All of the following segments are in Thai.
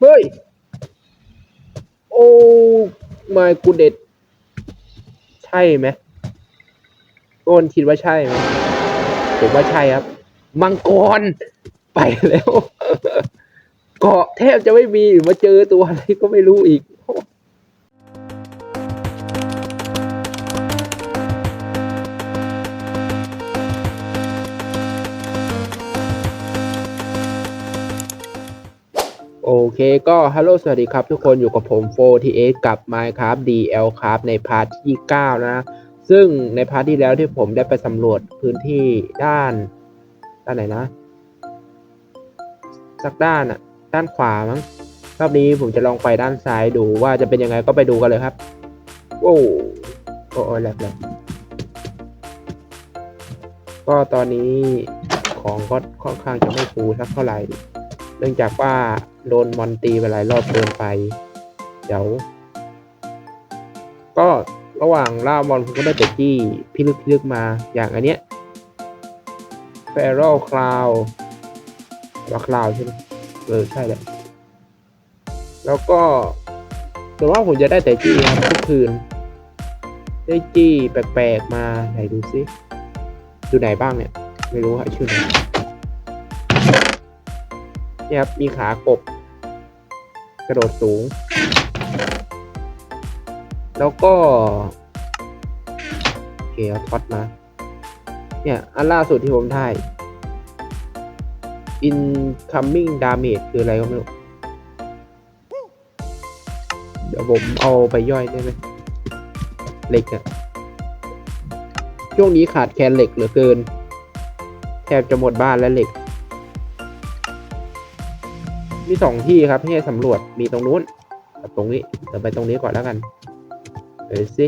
เฮ้ย โอ้ไม่กูเด็ด ใช่ไหมโอนคิดว่าใช่ไหมผมว่าใช่ครับ มังกร ไปแล้ว เกาะแทบจะไม่มีมาเจอตัวอะไรก็ไม่รู้อีก เคก็ฮัลโหลสวัสดีครับทุกคนอยู่กับผม 4TX กับ Minecraft DL ครับในพาร์ทที่ 9 นะ ซึ่งในพาร์ทที่แล้วที่ผมได้ไปสำรวจพื้นที่ด้าน ด้านไหนนะ สักด้านอะด้านขวามั้งรอบนี้ผมจะลองไปด้านซ้ายดูว่าจะเป็นยังไงก็ไปดูกันเลยครับ โอ้โอ้แหลกแหลกก็ตอนนี้ของก็ค่อนข้างจะไม่ฟูสักเท่าไหร่ เนื่องจากว่าโดนมอนตีไปหลายรอบเกินไป เดี๋ยว ก็ระหว่างล่ามอนผมก็ได้แต่จี้พิลึกพิลึกมาอย่างอันเนี้ย f a r o Cloud ว่าคลาวใช่ไหมเออใช่แหละแล้วก็ส่วนว่าผมจะได้แต่จี้ครับทุกคืน ได้จี้แปลกๆมาไหนดูซิดูไหนบ้างเนี่ย ไม่รู้ฮะชื่อไหน เนี่ยครับมีขากบ กระโดดสูง แล้วก็โอเคเอาท็อตมา เนี่ยอันล่าสุดที่ผมได้ incoming damage คืออะไรก็ไม่รู้ เดี๋ยวผมเอาไปย่อยได้ไหมเหล็กอะช่วงนี้ขาดแคลนเหล็กเหลือเกิน แทบจะหมดบ้านแล้วเหล็ก มีสองที่ครับที่ให้สำรวจมีตรงนู้นกับตรงนี้เดี๋ยวไปตรงนี้ก่อนแล้วกันเดี๋ยวสิ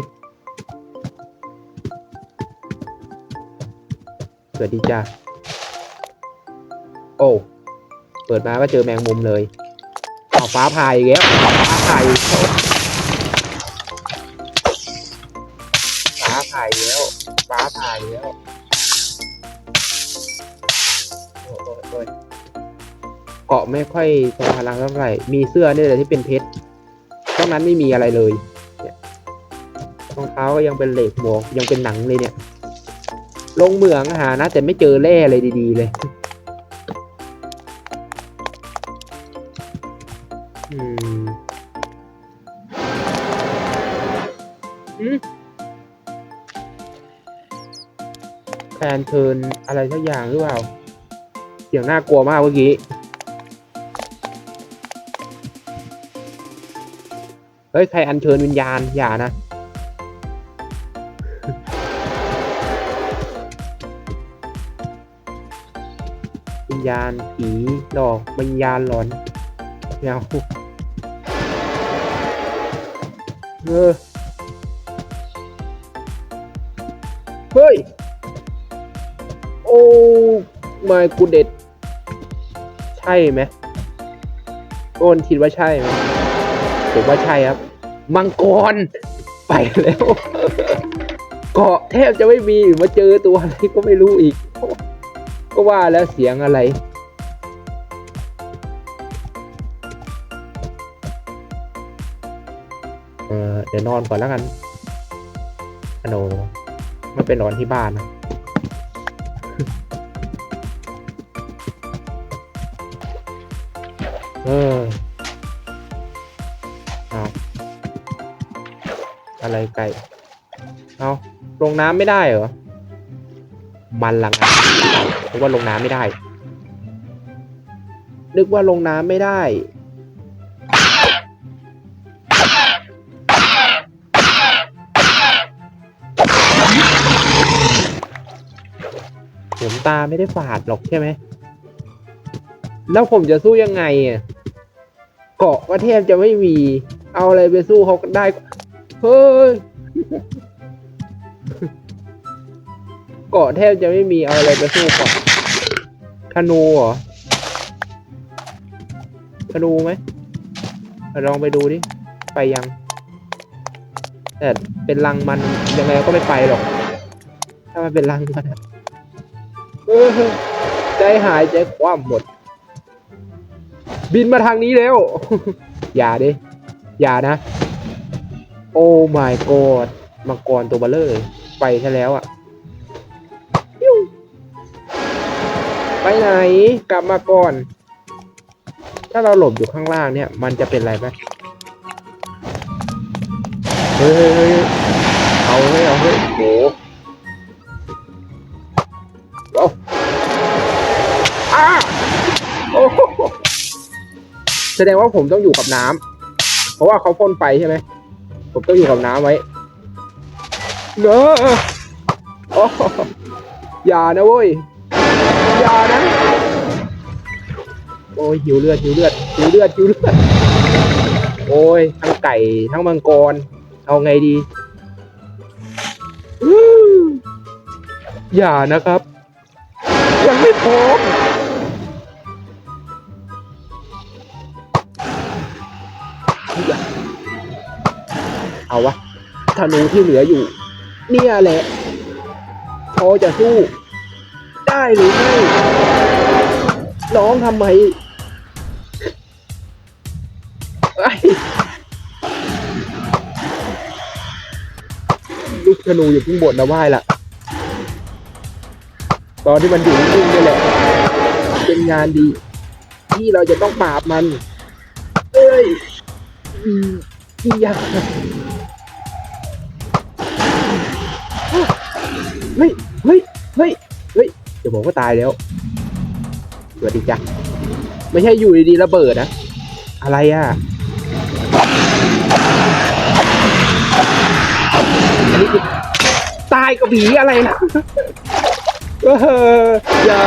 สวัสดีจ้าโอ้ เปิดมาก็เจอแมงมุมเลยเอาฟ้าพายอีกแล้วฟ้าพายอีกแล้วฟ้าพายอีกแล้วฟ้าพายอีกแล้ว กาะไม่ค่อยทรงพลังเท่าไหร่ มีเสื้อนี่แหละที่เป็นเพชรนอกนั้นไม่มีอะไรเลยเนี่ยรองเท้าก็ยังเป็นเหล็กหมวกยังเป็นหนังเลยเนี่ย ลงเหมืองหานะแต่ไม่เจอแร่อะไรดีๆเลย อืมแคนเทิร์นอะไรสักอย่างหรือเปล่าเสียงน่ากลัวมากเมื่อกี้ เฮ้ย ใครอัญเชิญวิญญาณ อย่านะ วิญญาณผีหลอกวิญญาณหลอนไม่เอาเออเฮ้ย โอ้ไม่กูเด็ด ใช่ไหมโอนคิดว่าใช่ไหม ผมว่าใช่ครับ มังกร ไปแล้ว เกาะแทบจะไม่มีมาเจอตัวอะไรก็ไม่รู้อีก ก็ว่าแล้วเสียงอะไร เออเดี๋ยวนอนก่อนแล้วกันอโนไม่ไปนอนที่บ้านนะ ไก่เอาลงน้ำไม่ได้เหรอ มันละงานนึกว่าลงน้ำไม่ได้ นึกว่าลงน้ำไม่ได้ ผมตาไม่ได้ฝาดหรอกใช่ไหม แล้วผมจะสู้ยังไงอะเกาะก็แทบจะไม่มี เอาอะไรไปสู้เขาก็ได้ เฮ้ยเกาะแทบจะไม่มีเอาอะไรไปสู้เกาะธนูเหรอธนูไหมลองไปดูดิ ไปยัง แต่เป็นรังมันยังไงก็ไม่ไปหรอก ถ้ามันเป็นรังมันใจหายใจคว่ำหมด บินมาทางนี้แล้ว อย่าดิ อย่านะ โอ้ my god มังกรตัวเบลเลอร์เลยไปซะแล้วอะ่ะไปไหนกลับมาก่อน ถ้าเราหลบอยู่ข้างล่างเนี่ย มันจะเป็นอะไรไหมเฮ้ยเฮ้ยเฮ้ยเอาเฮ้ยเอาเฮ้ยโหเอาอ้าโอ้โหแสดงว่าผมต้องอยู่กับน้ำเพราะว่าเขาพ่นไฟใช่ไหม ผมต้องอยู่กับน้ำไว้เนอะโอ้โหอย่านะเว้ย อย่านะ โอ้ยหิวเลือดหิวเลือดหิวเลือดหิวเลือด โอ้ย ทั้งไก่ทั้งมังกร เอาไงดีอื้ออย่านะครับ ยังไม่พร้อมาวะธนูที่เหลืออยู่ เนี่ยแหละ พอจะสู้ ได้หรือไม่ร้องทำไมไอ้ลูกธนูอยู่ข้างบนนะไหว้ละตอนที่มันอยู่นิ่งๆนี่แหละ เป็นงานดี ที่เราจะต้องปราบมัน เอ้ยอืมที่ยา เฮ้ยเฮ้ยเฮ้ยเฮ้ยเดี๋ยวบอกว่าตายแล้วสวัสดีจ้ะไม่ใช่อยู่ดีๆระเบิดนะอะไรอะอันนี้คือตายกับผีอะไรนะเอออย่า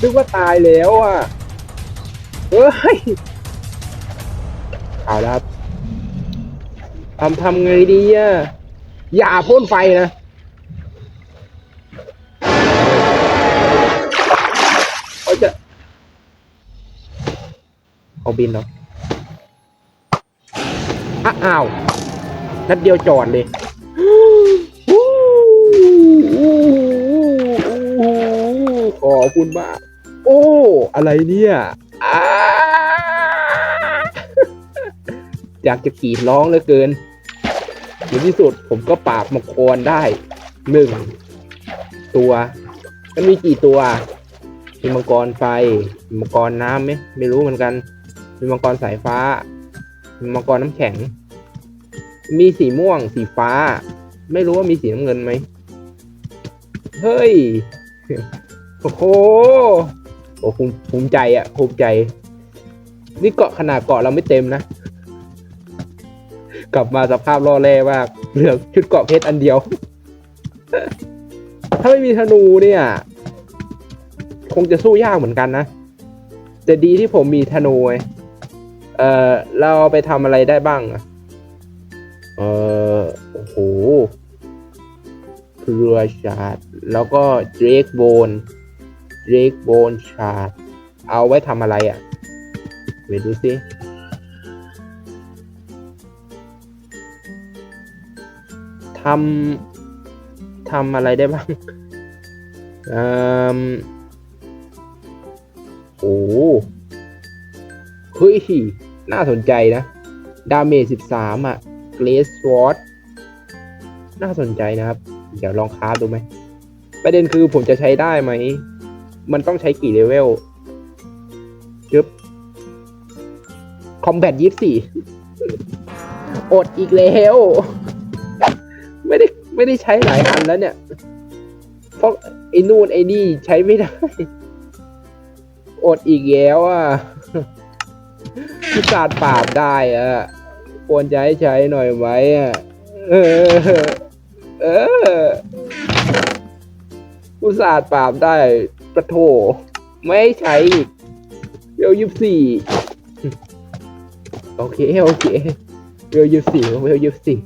นึกว่าตายแล้วอะเฮ้ยเอาล้วครับทำทำไงดีอะ อย่าพ่นไฟนะเขาจะเอาบินเหรออะอ้าวนัดเดียวจอดเลยขอบคุณมาก โอ้ อะไรเนี่ยอยากจะกรีดร้องเหลือเกิน ในที่สุดผมก็ปราบมังกรได้หนึ่งตัวมันมีกี่ตัว มีมังกรไฟมีมังกรน้ำไหมไม่รู้เหมือนกัน มีมังกรสายฟ้า มีมังกรน้ำแข็ง มีสีม่วง สีฟ้า ไม่รู้ว่ามีสีน้ำเงินไหมเฮ้ย โอ้โหโอ้ภูมิภูมิใจอะภูมิใจ นี่เกาะขนาดเกาะเราไม่เต็มนะ กลับมาสภาพล่อแร่มากเหลือชุดเกาะเพชรอันเดียว ถ้าไม่มีธนูเนี่ย คงจะสู้ยากเหมือนกันนะ แต่ดีที่ผมมีธนูเออเราไปทำอะไรได้บ้างเออโอ้โหเรือชาร์ดแล้วก็เดรกโบนเดรกโบนชาร์ดเอาไว้ทำอะไรอะ่ะ ไปดูสิำทำอะไรได้บ้างเอ่อโอ้เฮ้ย น่าสนใจนะ ดาเมจ 13 อะ เกรสสวอตน่าสนใจนะครับ เดี๋ยวลองคราฟดูไหม ประเด็นคือผมจะใช้ได้ไหม มันต้องใช้กี่เลเวลจึ๊บคอมแบทยี่สี่อดอีกแล้ว ไม่ได้ใช้หลายอันแล้วเนี่ย เพราะไอ้นู่นไอ้นี่ใช้ไม่ได้ อดอีกแล้วอะพิการปราบได้อะควรจะให้ใช้หน่อยไหมอะเออ เอออุตส่าห์ปราบได้ประโถไม่ให้ใช้อีกเวลยี่สี่โอเค โอเคเวลยี่สี่เวลยี่สี่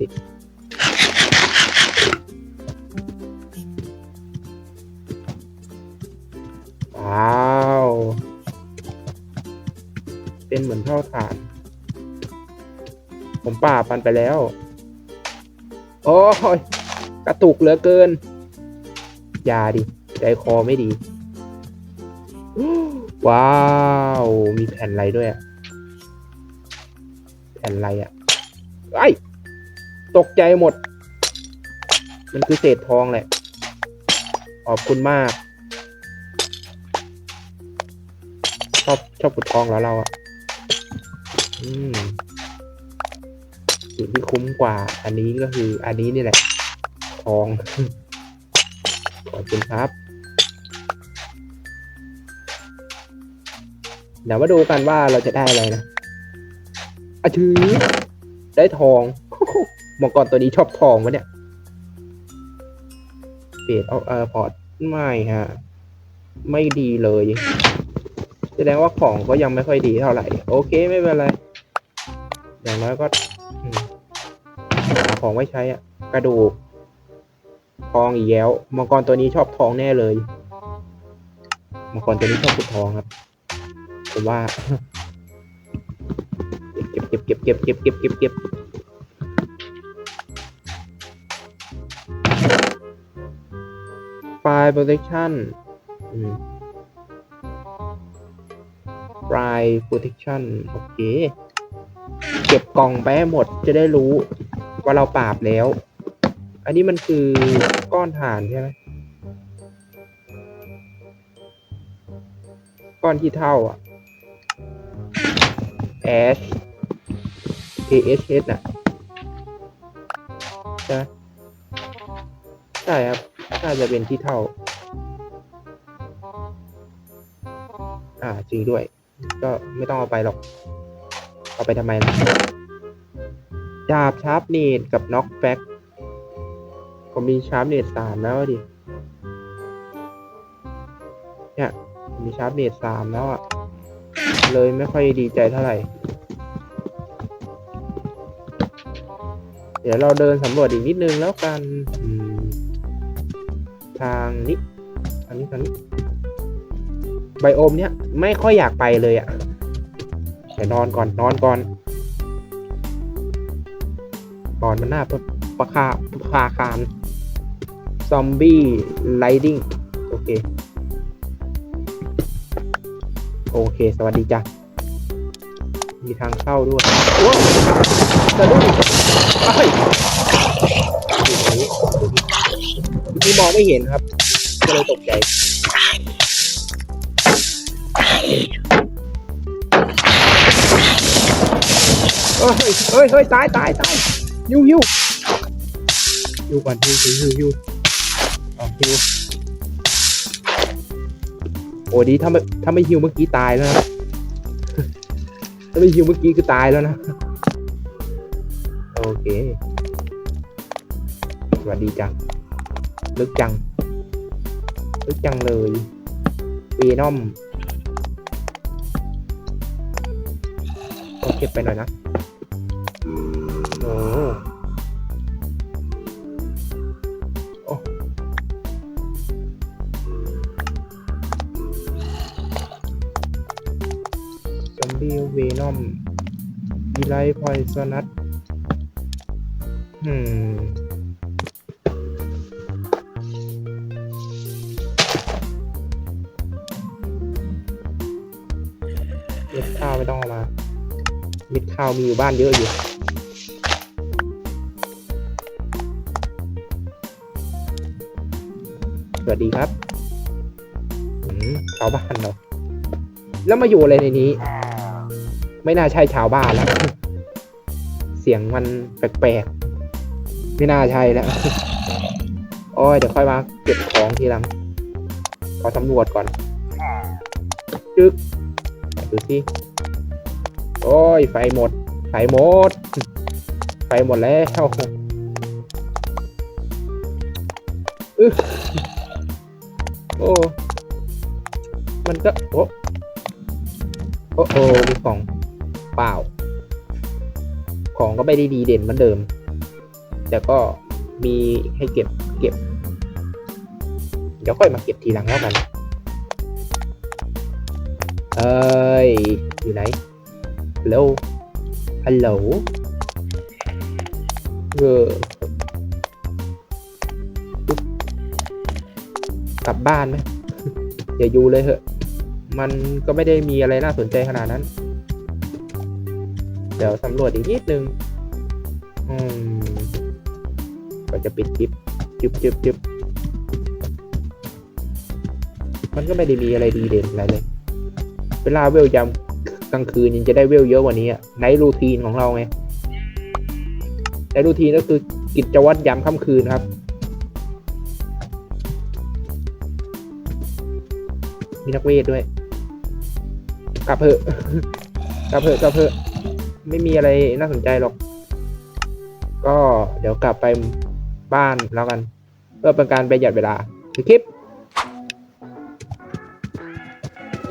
เป็นเหมือนเท่าฐาน ผมป่าบมันไปแล้ว โอ้ยกระตุกเหลือเกิน ยาดิ ใจคอไม่ดี ว้าว มีแผ่นอะไรด้วยอะแผ่นอะไรอะไอ้ยตกใจหมด มันคือเศษทองแหละ ขอบคุณมาก ชอบชอบขุดทองแล้วเราอะ อืมสิ่งที่คุ้มกว่า อันนี้ก็คือ อันนี้นี่แหละ ทอง ขอบคุณครับ เดี๋ยวมาดูกันว่าเราจะได้อะไรนะอะชือได้ทองมังกรตัวนี้ชอบทองวะเนี่ยเปลี่ยนเอาเออพอร์ตไม่ฮะ ไม่ดีเลย แสดงว่าของก็ยังไม่ค่อยดีเท่าไหร่ โอเคไม่เป็นไร อย่างน้อยก็หาของไว้ใช้อะกระดูก ทองอีกแล้ว มังกรตัวนี้ชอบทองแน่เลย มังกรตัวนี้ชอบขุดทองครับ ผมว่า เก็บเก็บเก็บเก็บเก็บเก็บเก็บเก็บไฟล์ protection อืมไฟล์ protection โอเค เก็บกล่องไปให้หมดจะได้รู้ว่าเราปราบแล้ว อันนี้มันคือก้อนถ่านใช่ไหมก้อนที่เท่าอะ H A H H น่ะใช่ไหมใช่ครับน่าจะเป็นที่เท่า อ่าจริงด้วย ก็ไม่ต้องเอาไปหรอก เอาไปทำไมล่ะดาบชาร์ปเนตกับน็อกแบ็กผมมีชาร์ปเนตสามแล้วดิ เนี่ยผมมีชาร์ปเนตสามแล้วอะ่ะเลยไม่ค่อยดีใจเท่าไหร่ เดี๋ยวเราเดินสำรวจอีกนิดนึงแล้วกัน ทางนี้ทางนี้ทางนี้ไบโอมเนี้ยไม่ค่อยอยากไปเลยอะ่ะ ดี๋ยวนอนก่อนนอนก่อนก่อนมันหน้าประปะคาประคาคารซอมบี้ไลดิ้งโอเค โอเค สวัสดีจ้ะ มีทางเข้าด้วยโอ้สะดุ้งเอ้ยอยู่ตรงนี้ที่มองไม่เห็นครับ ก็เลยตกใจ เฮ้ยเฮ้ยเฮ้ยตายตายตายยูยูยูก่อนยูยูยูยูอ๋อยูโอ้ดีถ้าไม่ถ้าไม่ฮิวเมื่อกี้ตายแล้วนะถ้าไม่ฮิวเมื่อกี้คือตายแล้วนะโอเคสวัสดีจังลึกจังลึกจังเลยเวนอม ผมเก็บไปหน่อยนะโอ้โอ้ซอมบี้เวนอมดีไลท์พอยซนัทอืมเม็ ม็ดข้าวมีอยู่บ้านเยอะอยู่สวัสดีครับอืมชาวบ้านเนาะแล้วมาอยู่อะไรในนี้ ไม่น่าใช่ชาวบ้านแล้ว เสียงมันแปลกๆ ไม่น่าใช่แล้ว โอ้ย เดี๋ยวค่อยมาเก็บของทีหลัง ขอสำรวจก่อน จึกดูสิ โอ้ย ไฟหมด ไฟหมดไฟหมดแล้วอึโอ้ มันก็ โอ้โอ้โอ้มีของเปล่า ของก็ไม่ได้ดีเด่นเหมือนเดิม แต่ก็มีให้เก็บเก็บ เดี๋ยวค่อยมาเก็บทีหลังแล้วกัน เอ้ย อยู่ไหนฮัลโล ฮัลโหลเออกลับบ้านไหมอย่าอยู่เลยเหอะ มันก็ไม่ได้มีอะไรน่าสนใจขนาดนั้น เดี๋ยวสำรวจอีกนิดนึง อืม ก็จะปิดคลิปจึบจึบจึบมันก็ไม่ได้มีอะไรดีเด่นอะไรเลย เวลาเวลยาม กลางคืนยังจะได้เวลเยอะกว่านี้อะไนท์รูทีนของเราไงไนท์รูทีนก็คือกิจวัตรยามค่ำคืนครับ มีนักเวทด้วย กลับเถอะกลับเถอะกลับเถอะไม่มีอะไรน่าสนใจหรอก ก็เดี๋ยวกลับไปบ้านแล้วกัน เพื่อเป็นการประหยัดเวลาคลิป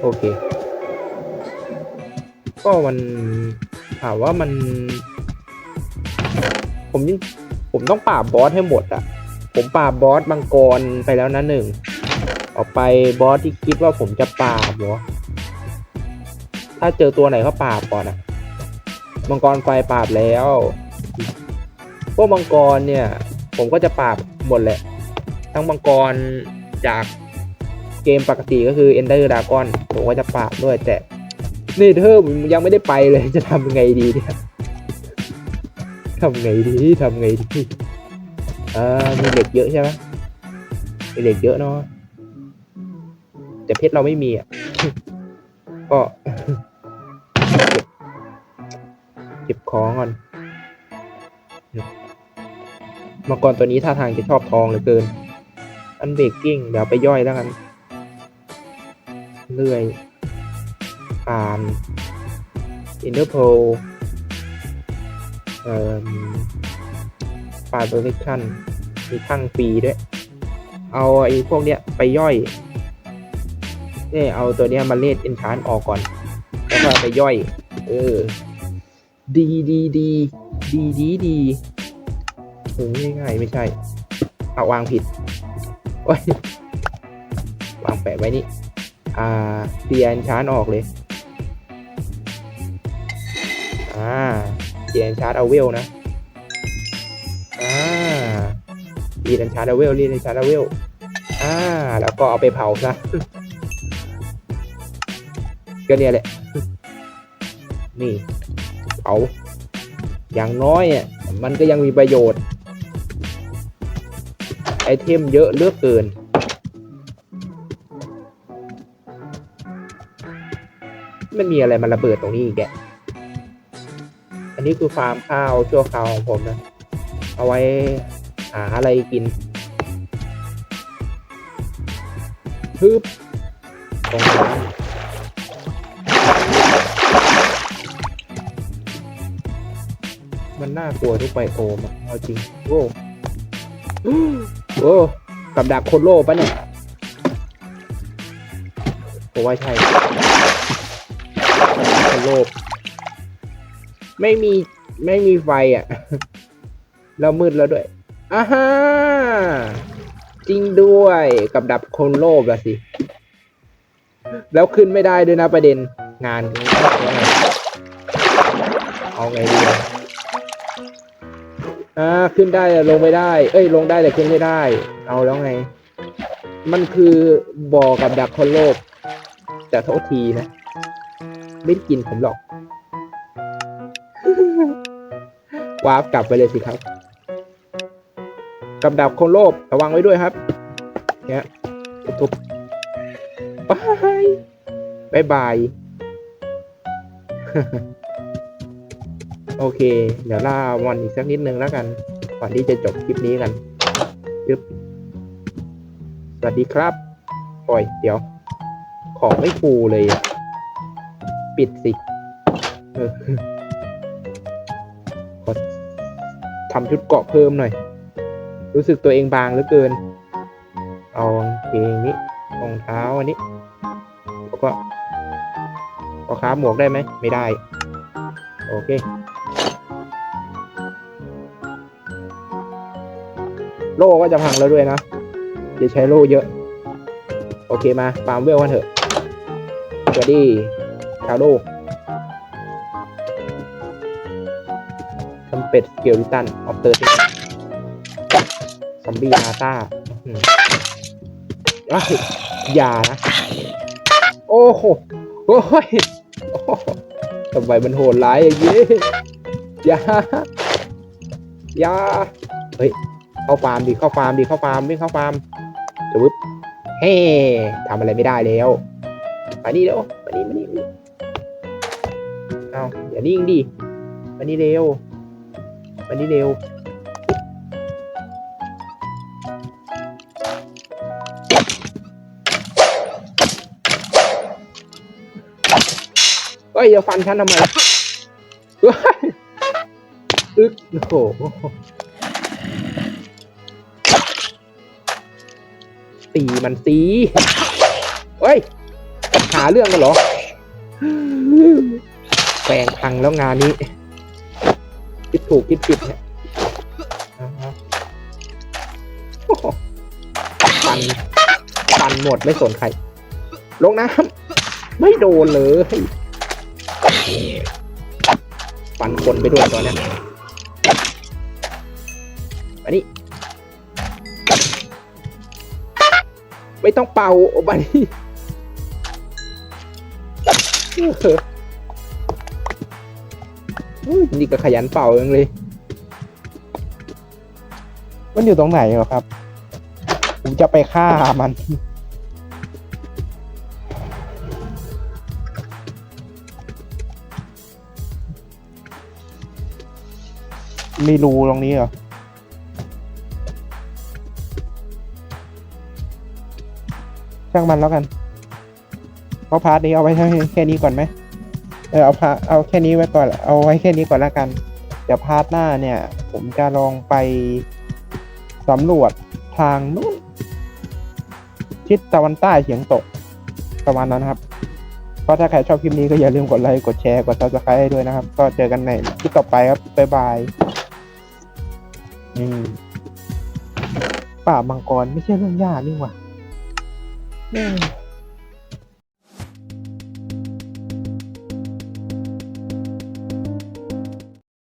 โอเค ก็มันถามว่ามัน ผมยิ่งผมต้องปราบบอสให้หมดอะผมปราบบอสมังกรไปแล้วนะหนึ่งออกไปบอสที่คิดว่าผมจะปราบเหรอถ้าเจอตัวไหนก็ปราบก่อนอะมังกรไฟปราบแล้ว พวกมังกรเนี่ย ผมก็จะปราบหมดแหละ ทั้งมังกรจากเกมปกติก็คือ Ender Dragon ผมก็จะปราบด้วยแต่ นี่เธอผมยังไม่ได้ไปเลยจะทำไงดีเนี่ยทำไงดีทำไงดีอ่ามีเหล็กเยอะใช่ไหมมีเหล็กเยอะเนาะแต่เพชรเราไม่มีอะก็เก็บเก็บของก่อนมังกรตัวนี้ท่าทางจะชอบทองเหลือเกิน อันเบรกกิ้งเดี๋ยวไปย่อยแล้วกันเลื่อย ผ่านอินเตอร์โพเอ่อปาดโปรเทคชั่นมีทั้งฟรีด้วย เอาไอ้พวกเนี้ยไปย่อยเนี่ยเอาตัวเนี้ยมาเลดเอนชานออกก่อน แล้วก็ไปย่อย เออ ดีดีดีดีดีดีโอ้ยง่ายไม่ใช่ เอาวางผิด โอ้ยวางแปะไว้นี่ อ่าเตียนชานออกเลย อ่าเตียนชาร์จเอาเวลนะอ่ารีดันชาร์จเอาเวลรีดันชาร์จเอาเวลอ่าแล้วก็เอาไปเผาซะก็เนี่ยแหละ นี่เผาอย่างน้อยอะมันก็ยังมีประโยชน์ ไอเทมเยอะเลือกเกินมันมีอะไรมาระเบิดตรงนี้อีกแก นนี้คือฟาร์มข้าวชั่วคราวของผมนะ เอาไว้หาอะไรกินฮึบตรงนั้มันน่ากลัวทุกไบโอมเอาจริงโอ้โอ้กับดักคนโลภปะเนี่ยผมว่าใช่คนโล ไม่มีไม่มีไฟอะแล้วมืดแล้วด้วยอ่าฮะจริงด้วยกับดับคนโลภละสิ แล้วขึ้นไม่ได้ด้วยนะประเด็นงาน เอาไงดีอะอ่าขึ้นได้แต่ลงไม่ได้ เอ้ย ลงได้แต่ขึ้นไม่ได้ เอาแล้วไง มันคือบ่อกับดักคนโลภแต่โทษทีนะ ไม่ได้กินผมหรอก วาร์ปกลับไปเลยสิครับ กับดักคนโลภระวังไว้ด้วยครับ เนี่ยทุบๆบายบายบาย โอเค เดี๋ยวล่าวันอีกสักนิดนึงแล้วกัน ก่อนที่จะจบคลิปนี้กันยึบสวัสดีครับปล่อยเดี๋ยว ของไม่ฟูเลยอะปิดสิ เออ ทำชุดเกาะเพิ่มหน่อย รู้สึกตัวเองบางเหลือเกิน เอาเพลงนี้รองเท้าอันนี้แล้วก็พอค้าหมวกได้ไหมไม่ได้ โอเค โล่ก็จะพังแล้วด้วยนะจะใช้โล่เยอะ โอเคมาฟาร์มเวลกันเถอะสวัสดีชาวโล เป็ดเกลิตันออฟเตอร์ซอมบี้นาตาอย่านะ โอ้โห โอ้ยโหทำไมมันโหดร้ายอย่างนี้อย่าอย่าเฮ้ย เข้าฟาร์มดิ เข้าฟาร์มดิ เข้าฟาร์มวิ่งเข้าฟาร์มจะวึบเฮ้ทำอะไรไม่ได้แล้วมานี่เร็วมานี่มานี่มานี่เอาอย่านิ่งดิมานี่เร็ว มานี่เร็วเฮ้ยอย่าฟันฉันทำไมอึกโอ้โหตีมันตีเฮ้ย หาเรื่องกันเหรอแปลงพังแล้วงานนี้ ถูกคิดผิดเนี่ยฟันฟันหมดไม่สนใคร ลงน้ำไม่โดนเลยฟันคนไปด้วยตอนนี้ยมานี่ไม่ต้องเป่าโอ้บันนี่ อุ้ยนี่ก็ขยันเป่าจังเลย มันอยู่ตรงไหนเหรอครับ ผมจะไปฆ่ามัน มีรูตรงนี้เหรอช่างมันแล้วกันเพราะพาร์ทนี้เอาไว้แค่นี้ก่อนไหม เออเอาพาเอาแค่นี้ไว้ก่อน เอาไว้แค่นี้ก่อนแล้วกัน เดี๋ยวพาร์ทหน้าเนี่ย ผมจะลองไปสำรวจทางนู้นทิศตะวันใต้เฉียงตกประมาณนั้นครับ ก็ถ้าใครชอบคลิปนี้ก็อย่าลืมกดไลค์กดแชร์กด subscribe ด้วยนะครับ ก็เจอกันในคลิปต่อไปครับบ๊ายบายอืมป่ามังกรไม่ใช่เรื่องยากนี่หว่า